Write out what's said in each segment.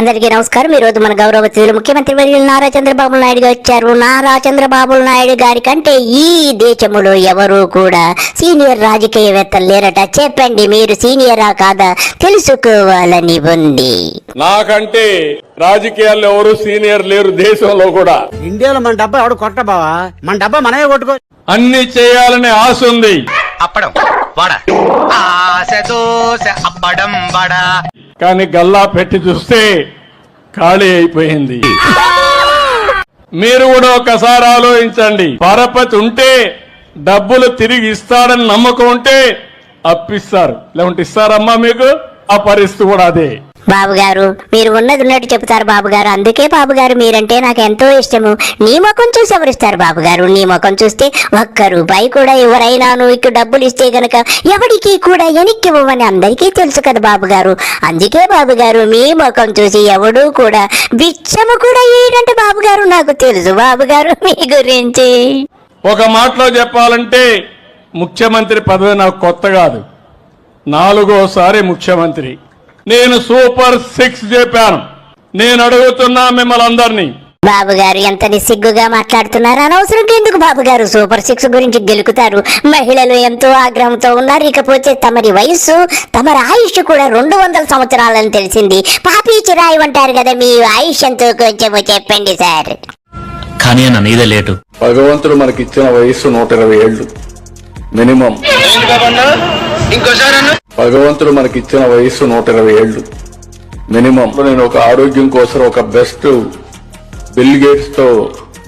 అందరికీ నమస్కారం. ఈ రోజు మన గౌరవ అతిథులు ముఖ్యమంత్రి వర్యులు నారా చంద్రబాబు నాయుడు గారు వచ్చారు. నారా చంద్రబాబు నాయుడు గారి కంటే ఈ దేశంలో ఎవరు కూడా సీనియర్ రాజకీయవేత్తలు లేరట. చెప్పండి మీరు సీనియరా కాదా? తెలుసుకోవాలని ఉంది. నాకంటే రాజకీయాల్లో ఎవరు సీనియర్ లేరు దేశంలో కూడా. ఇండియాలో మన డబ్బా ఎవడు కొట్ట బావా? మన డబ్బా మనమే కొట్టుకో అన్ని చేయాలనే ఆశ ఉంది. అప్పడం. వడ? ఆశ దోశ అప్పడం వడ? కానీ గల్లా పెట్టి చూస్తే ఖాళీ అయిపోయింది. మీరు కూడా ఒకసారి ఆలోచించండి. పరపతి ఉంటే డబ్బులు తిరిగి ఇస్తాడని నమ్మకం ఉంటే అప్పిస్తారు. లేకుంటే ఇస్తారమ్మా మీకు? ఆ పరిస్థితి కూడా అదే. బాబుగారు మీరు ఉన్నది ఉన్నట్టు చెప్తారు బాబుగారు. అందుకే బాబుగారు మీరంటే నాకు ఎంతో ఇష్టము. నీ ముఖం చూసి ఎవరిస్తారు బాబుగారు? నీ ముఖం చూస్తే ఒక్క రూపాయి కూడా ఎవరైనా నువ్వు డబ్బులు ఇస్తే గనక ఎవరికి కూడా వెనక్కి ఇవ్వమని అందరికీ తెలుసు కదా బాబుగారు. అందుకే బాబుగారు మీ ముఖం చూసి ఎవడు కూడా బిచ్చము కూడా ఏడంటే బాబుగారు. నాకు తెలుసు బాబుగారు మీ గురించి. ఒక మాటలో చెప్పాలంటే ముఖ్యమంత్రి పదవి నాకు కొత్త కాదు. నాలుగోసారి ముఖ్యమంత్రి. నేను సూపర్ సిక్స్ చెప్పాను. నేను అడుగుతున్నా మిమ్మల్ని అందరినీ. బాబు గారు ఎంత నిస్సిగ్గుగా మాట్లాడుతున్నారు? అనవసరం ఎందుకు బాబు గారు సూపర్ సిక్స్ గురించి గెలుకుతారు? మహిళలు ఎంతో ఆగ్రహంతో ఉన్నారు. ఇకపోతే తమరి వయస్సు తమరి ఆయుష్ కూడా రెండు వందల సంవత్సరాలని తెలిసింది. పాపి చిరాయి అంటారు కదా మీ ఆయుష్ ఎంతో కొంచెం చెప్పండి సార్. కానీ అన్న నీదే లేటు. భగవంతుడు మనకి ఇచ్చిన వయస్సు నూట ఇరవై ఏళ్ళు. మినిమం. ఇంకోసారి అన్న. భగవంతుడు మనకి ఇచ్చిన వయస్సు నూట ఇరవై ఏళ్ళు. మినిమం. నేను ఒక ఆరోగ్యం కోసం ఒక బెస్ట్ బిల్ గేట్స్తో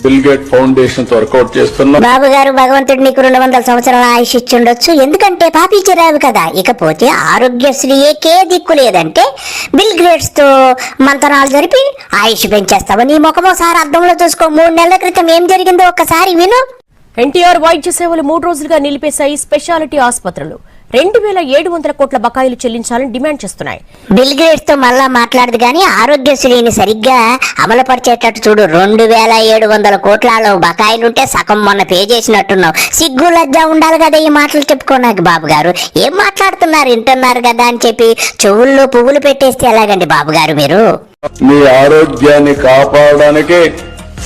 బిల్ గేట్ ఫౌండేషన్తో వర్కౌట్ చేస్తున్నా. బాబు గారు భగవంతుడు నీకు రెండు వందల సంవత్సరాల ఆయుష్ ఇచ్చుండొచ్చు. ఎందుకంటే పాపి చిరావు కదా. ఇకపోతే ఆరోగ్యశ్రీయకే దిక్కు లేదంటే బిల్ గ్రేడ్స్తో మంతనాలు జరిపి ఆయుష్ పెంచేస్తావు. నీ ముఖం ఒకసారి అద్దంలో చూసుకో. మూడు నెలల క్రితం ఏం జరిగిందో ఒక్కసారి విను. ఎన్టీఆర్ వైద్య సేవలు మూడు రోజులుగా నిలిపేశాయి స్పెషాలిటీ ఆసుపత్రులు. రెండు వేల ఏడు వందల కోట్ల బకాయిలు చెల్లించాలని డిమాండ్ చేస్తున్నాయి. బిల్ గేట్స్తో మళ్ళా మాట్లాడదు కానీ ఆరోగ్యశ్రీని సరిగ్గా అమలుపరిచేటట్టు చూడు రెండు వేల ఏడు వందల కోట్లలో బకాయిలుంటే సగం మొన్న పే చేసినట్టున్నావు. సిగ్గు లజ్జ ఉండాలి కదా ఈ మాటలు చెప్పుకోనాకి బాబు గారు. ఏం మాట్లాడుతున్నారు? వింటున్నారు కదా అని చెప్పి చెవుల్లో పువ్వులు పెట్టేస్తే ఎలాగండి బాబు గారు మీరు? మీ ఆరోగ్యాన్ని కాపాడడానికి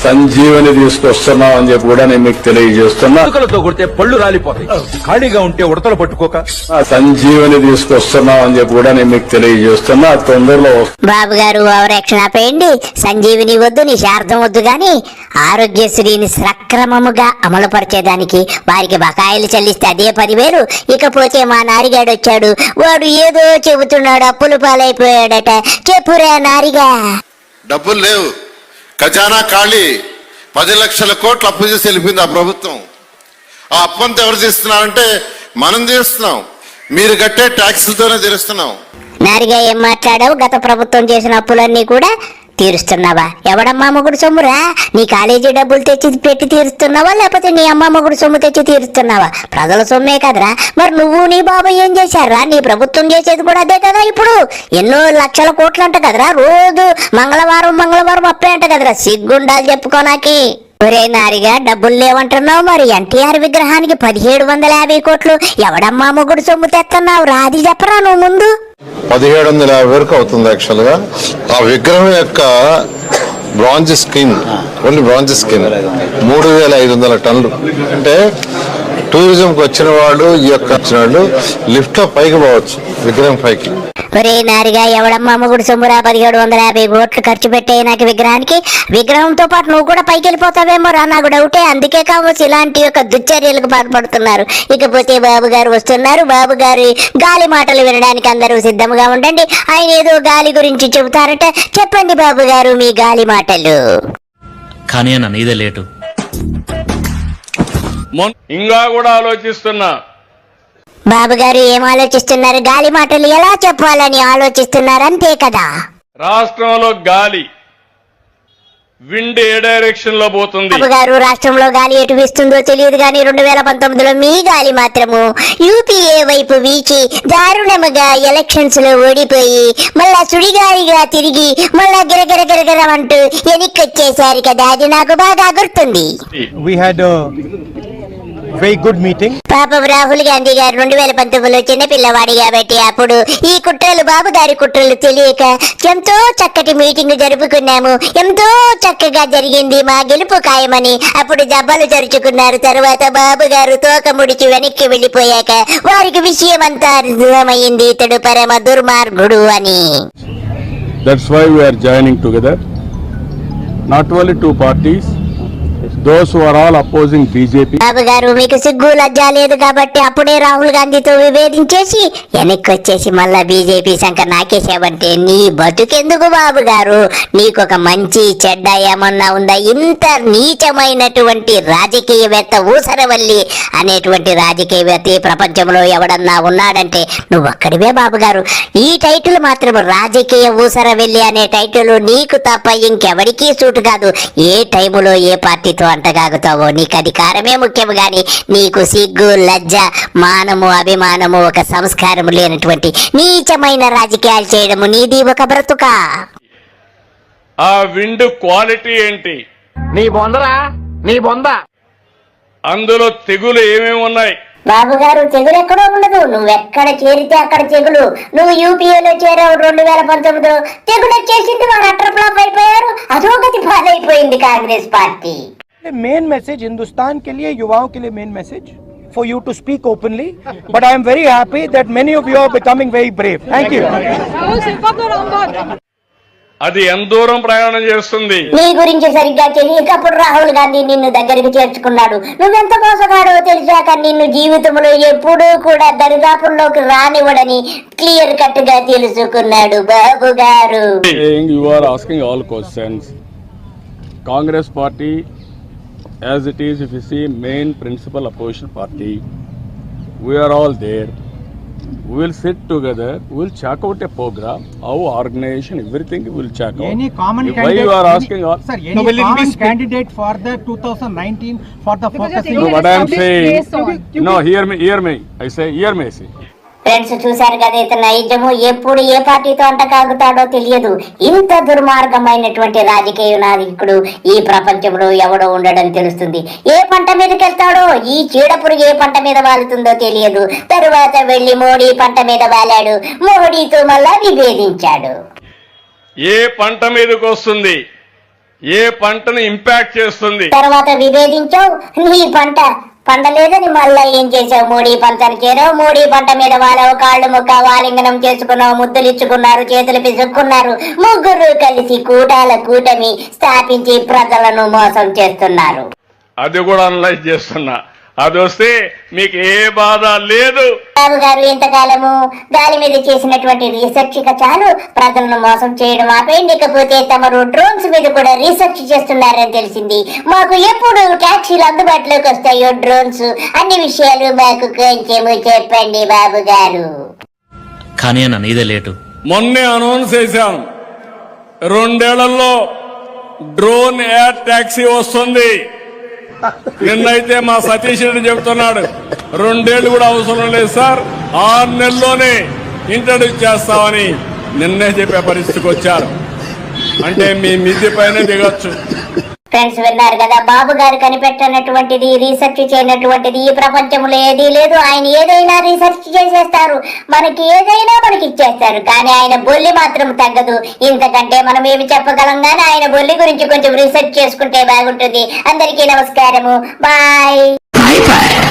సంజీవని తీసుకొస్తున్నాం అని చెప్పి కూడా నేను మీకు తెలియజేస్తున్నా. ఇటుకలతో కొడితే పళ్ళు రాలిపోతాయి. ఖాళీగా ఉంటే ఉడతలు పట్టుకోక. ఆ సంజీవని తీసుకొస్తున్నాం అని చెప్పి కూడా నేను మీకు తెలియజేస్తున్నా. తొందరలో. బాబు గారు అవరక్షణ ఆపేయండి సంజీవిని వద్దు నీ శార్థం వద్దు గాని ఆరోగ్యశ్రీని సక్రమముగా అమలుపరిచేదానికి వారికి బకాయిలు చెల్లిస్తే అదే పదివేలు. ఇకపోతే మా నారిగాడు వచ్చాడు. వాడు ఏదో చెబుతున్నాడు అప్పులు పాలైపోయాడట. చెప్పురా నారిగా. డబ్బులు లేవు. ఖజానా ఖాళీ. పది లక్షల కోట్లు అప్పు చేసి వెళ్ళిపోయింది ఆ ప్రభుత్వం. ఆ అప్పంతా ఎవరు చేస్తున్నారంటే మనం చేస్తున్నాం మీరు కట్టే ట్యాక్సులతోనే తీరుస్తున్నాం. నారిగా ఏం మాట్లాడావు? గత ప్రభుత్వం చేసిన అప్పులన్నీ కూడా తీరుస్తున్నావా? ఎవడమ్మా మొగుడు సొమ్మురా? నీ కాలేజీ డబ్బులు తెచ్చి పెట్టి తీరుస్తున్నావా? లేకపోతే నీ అమ్మ మొగుడు సొమ్ము తెచ్చి తీరుస్తున్నావా? ప్రజల సొమ్మే కదరా. మరి నువ్వు నీ బాబు ఏం చేశారా నీ ప్రభుత్వం చేసేది కూడా అదే కదా ఇప్పుడు? ఎన్నో లక్షల కోట్లు అంట కదరా. రోజు మంగళవారం మంగళవారం అప్పే అంట కదరా. సిగ్గుండాలి చెప్పుకోనాకి ఒరే నారిగా డబ్బులు లేవంటున్నావు మరి. ఎన్టీఆర్ విగ్రహానికి పదిహేడు వందల యాభై కోట్లు. ఎవడమ్మా మొగుడు సొమ్ము తెస్తున్నావు రాది చెప్పరా నువ్వు ముందు. పదిహేడు వందల యాభై వరకు అవుతుంది యాక్చువల్గా. ఆ విగ్రహం యొక్క bronze skin only bronze skin మూడు వేల ఐదు వందల టన్నులు. అంటే టూరిజంకి వచ్చిన వాళ్ళు ఈ యొక్క వచ్చిన వాళ్ళు లిఫ్ట్లో పైకి పోవచ్చు విగ్రహం పైకి. ఒరే నారిగా ఎవడమ్మా మొగుడు సొమ్మురా? పదిహేడు వందల యాభై కోట్లు ఖర్చు పెట్టే నాకు విగ్రహానికి. విగ్రహంతో పాటు నువ్వు కూడా పైకి వెళ్ళిపోతావేమో రా నాకు డౌటే. అందుకే కావచ్చు ఇలాంటి యొక్క దుశ్చర్యలకు పాల్పడుతున్నారు ఇకపోతే బాబు గారు వస్తున్నారు. బాబు గారి గాలి మాటలు వినడానికి అందరూ సిద్ధంగా ఉండండి. ఆయన ఏదో గాలి గురించి చెబుతారట. చెప్పండి బాబు గారు మీ గాలి మాటలు. కానీ అన్న నీదే లేటు. ఇంకా కూడా ఆలోచిస్తున్నా. బాబు గారు ఏం ఆలోచిస్తున్నారు? గాలి మాటలు ఎలా చెప్పాలని ఆలోచిస్తున్నారు అంతే కదా? రాష్ట్రంలో గాలి విండ్ ఏ డైరెక్షన్లో పోతుంది? బాబు గారు రాష్ట్రంలో గాలి ఎటు వీస్తుందో తెలియదు కానీ రెండు వేల పంతొమ్మిదిలో మీ గాలి మాత్రము యూపీఏ వైపు వీచి దారుణముగా ఎలక్షన్స్లో ఓడిపోయి మళ్ళా సుడిగాలిగా తిరిగి మళ్ళా గిరగిర గిరగిర అంటూ వెనక్కి వచ్చేసారు కదా? అది నాకు బాగా గుర్తుంది. We had very good meeting పాపం రాహుల్ గాంధీ గారు రెండు వేల పంతొమ్మిదిలో చిన్న పిల్లవాడి కాబట్టి అప్పుడు ఈ కుట్రలు బాబు గారి కుట్రలు తెలియక ఎంతో చక్కటి మీటింగ్ జరుపుకున్నాము. ఎంతో చక్కగా జరిగింది. మా గెలుపు ఖాయమని అప్పుడు జబ్బలు జరుచుకున్నారు. తర్వాత బాబు గారు తోక ముడిచి వెనక్కి వెళ్ళిపోయాక వారికి విషయం అంతా అర్థమైంది ఇతడు పరమ దుర్మార్గుడు అని. That's why we are joining together. Not only two parties, those are all opposing BJP Babu garu మీకు సిగ్గు లజ్జ లేదు కాబట్టి అప్పుడే రాహుల్ గాంధీతో విభేదించేసి వెనక్కి వచ్చేసి మళ్ళా బీజేపీ శంకర్ నాకేసావంటే నీ బతుకెందుకు బాబు గారు? నీకు ఒక మంచి చెడ్డ ఏమన్నా ఉందా? ఇంత నీచమైనటువంటి రాజకీయవేత్త ఊసరవల్లి అనేటువంటి రాజకీయవేత్త ఈ ప్రపంచంలో ఎవడన్నా ఉన్నాడంటే నువ్వు అక్కడివే బాబు గారు. ఈ టైటిల్ మాత్రం రాజకీయ ఊసరవెల్లి అనే టైటిల్ నీకు తప్ప ఇంకెవరికీ సూటు కాదు. ఏ టైములో ఏ పార్టీతో అంటగాగుతావో నీకు అధికారమే ముఖ్యం గాని నీకు సిగ్గు లజ్జ మానము అభిమానము ఒక సంస్కారము లేనటువంటి నీచమైన రాజకీయాలు చేయడము నీది ఒక బ్రతుక? ఆ విండ్ క్వాలిటీ ఏంటి? నీ బొందరా? నీ బొంద. అందులో తెగులు ఏమేమి ఉన్నాయి? బాబు గారు తెగులు ఎక్కడో ఉండదు. నువ్వెక్కడ చేరితే అక్కడ తెగులు. నువ్వు యూపీఏలో చేరావు రెండు వేల పంతొమ్మిదిలో. తెగులు వచ్చేసింది వాడు అటర్ ఫ్లాప్ అయిపోయారు. అధోగతి పాలైపోయింది Congress party. main message Hindustan ke liye, yuvaon ke liye main message for you to speak openly. But I am very happy that many of you are becoming very brave. Thank you. అది ఎంత దూరం ప్రయాణం చేస్తుంది నీ గురించి సరిగ్గా తెలియకప్పుడు రాహుల్ గాంధీ నిన్ను దగ్గరికి చేర్చుకున్నాడు నువ్వెంత మోసగాడో తెలిసాక నిన్ను జీవితంలో ఎప్పుడూ కూడా దరిదాపుల్లోకి రానివ్వడని క్లియర్ కట్గా తెలుసుకున్నాడు Babu garu asking all questions Congress party as it is, if you see, main principal opposition party, we are all there. We will sit together. We will check out a program, our organization, everything. We will check out. Any common Why you are asking? all- Sir, any common candidate for the 2019 for the focusing No, what I am saying. No, hear me. Hear me. I say, hear me. See. Friends చూశారు కదా ఇతను నైజము ఎప్పుడు ఏ పార్టీతో అంట కాగుతాడో తెలియదు. ఇంత దుర్మార్గమైనటువంటి రాజకీయ నాయకుడు ఈ ప్రపంచంలో ఎవడో ఉండడం తెలుస్తుంది. ఏ పంట మీదకి వెళ్తాడో ఈ చీడపురుగు ఏ పంట మీద వాలుతుందో తెలియదు. తరువాత వెళ్ళి మోడీ పంట మీద వాలాడు. మోడీతో మళ్ళా విభేదించాడు. ఏ పంట మీదకి వస్తుంది ఏ పంటను ఇంపాక్ట్ చేస్తుంది? తర్వాత విభేదించావు నీ పంట పండలేదని మళ్ళా ఏం చేసావు మోడీ పంటను చేరావు మోడీ పంట మీద వాళ్ళ కాళ్ళు ముక్క వాలింగనం చేసుకున్నావు ముద్దులు ఇచ్చుకున్నారు చేతులు పిసుక్కున్నారు. ముగ్గురు కలిసి కూటాల కూటమి స్థాపించి ప్రజలను మోసం చేస్తున్నారు. అది కూడా అనలైజ్ చేస్తున్నా. అది వస్తే మీకు ఏ బాధ లేదు. బాబు గారు ఇంతకాలము గాలి మీద చేసినటువంటి రీసెర్చ్ ఇక చాలు. ప్రజలను మోసం చేయడం ఆపేయండి. ఇకపోతే తమరు డ్రోన్స్ మీద కూడా రీసెర్చ్ చేస్తున్నారని తెలిసింది. మాకు ఎప్పుడు ట్యాక్సీలు అందుబాటులోకి వస్తాయో డ్రోన్స్ అన్ని విషయాలు మాకు కొంచెము చెప్పండి బాబు గారు కానీ అన్న నీదే లేటు. మొన్నే అనౌన్స్ చేశాను రెండేళ్ళలో డ్రోన్ ఎయిర్ ట్యాక్సీ వస్తుంది. నిన్నైతే మా సతీష్ రెడ్డి చెబుతున్నాడు రెండేళ్ళు కూడా అవసరం లేదు సార్ ఆరు నెలల్లోనే ఇంట్రడ్యూస్ చేస్తామని నిన్నే చెప్పే పరిస్థితికి వచ్చారు. అంటే మీ మిద్ది పైన దిగొచ్చు. ఫ్రెండ్స్ విన్నారు కదా బాబు గారు కనిపెట్టనటువంటిది రీసెర్చ్ చేయనటువంటిది ఈ ప్రపంచంలో ఏదీ లేదు. ఆయన ఏదైనా రీసెర్చ్ చేసేస్తారు. మనకి ఏదైనా మనకి ఇచ్చేస్తారు. కానీ ఆయన బొల్లి మాత్రం తగ్గదు. ఇంతకంటే మనం ఏమి చెప్పగలం కానీ ఆయన బొల్లి గురించి కొంచెం రీసెర్చ్ చేసుకుంటే బాగుంటుంది. అందరికీ నమస్కారము. బాయ్